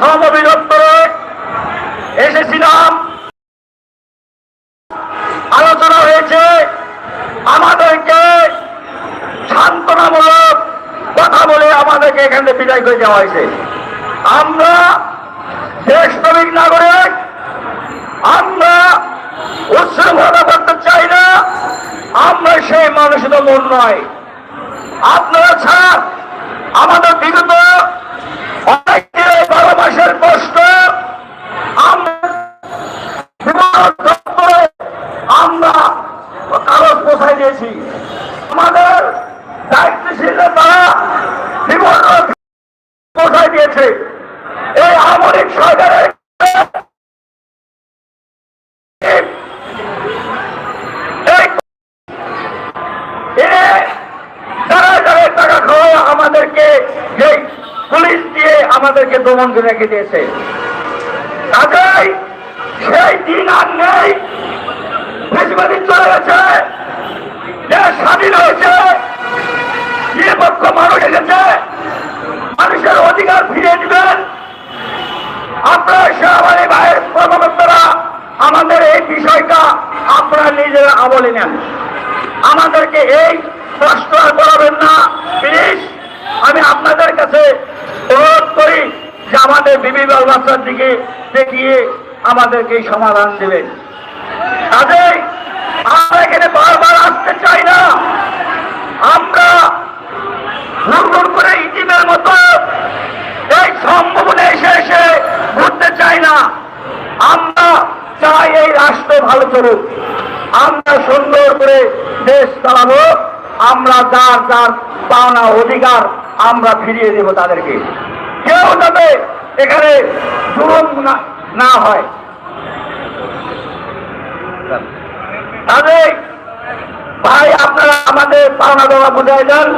সহবিরোধ করে এসেছিলাম। আলোচনা হয়েছে আমাদেরকে সান্ত্বনামূলক কথা বলে আমাদেরকে এখানে বিদায় করে দেওয়া হয়েছে। আমরা দেশ শ্রমিক নাগরিক, আমরা উচ্ছৃঙ্খলতা করতে চাই না, আমরা সেই মানুষের মন নয়। আপনারা ছাড়া আমাদের বিগত অনেক আমরা কাগজ পোষাই দিয়েছি। আমাদের দায়িত্বশীল তারা বিবর্ণ পোষাই দিয়েছে। এই আমরিক সরকারের আমাদেরকে পুলিশ দিয়ে আমাদেরকে দমন করে রেখে দিয়েছে। আর নেই। বেশিবাদী চলে গেছে। দেশ স্বাধীন হয়েছে। নিরপেক্ষ মানুষ এসেছে। মানুষের অধিকার ফিরিয়ে দিবেন। আপনারা সেনাবাহিনী ভাইয়ের কর্মকর্তারা, আমাদের এই বিষয়টা আপনারা নিজেরা আমলে নেন। আমাদেরকে এই কষ্ট আর করাবেন না। প্লিজ, আমি আপনাদের কাছে অনুরোধ করি যে আমাদের বিবি বাচ্চার দিকে দেখিয়ে আমাদেরকে সমাধান দেবেন। আমরা এখানে বারবার আসতে চাই না। আমরা ভুল করে ইতিমের মতো এই সম্ভাবনা এসে এসে ঘুরতে চাই না। আমরা চাই এই রাষ্ট্র ভালো চলুক। আমরা সুন্দর করে দেশ চালাবো। আমরা যার যার পাওনা অধিকার আমরা ফিরিয়ে দেব তাদেরকে। কেউ যাতে এখানে জুলুম না- না তাদের ভাই আপনারা আমাদের পাওনা দেওয়া বুঝাই দেন।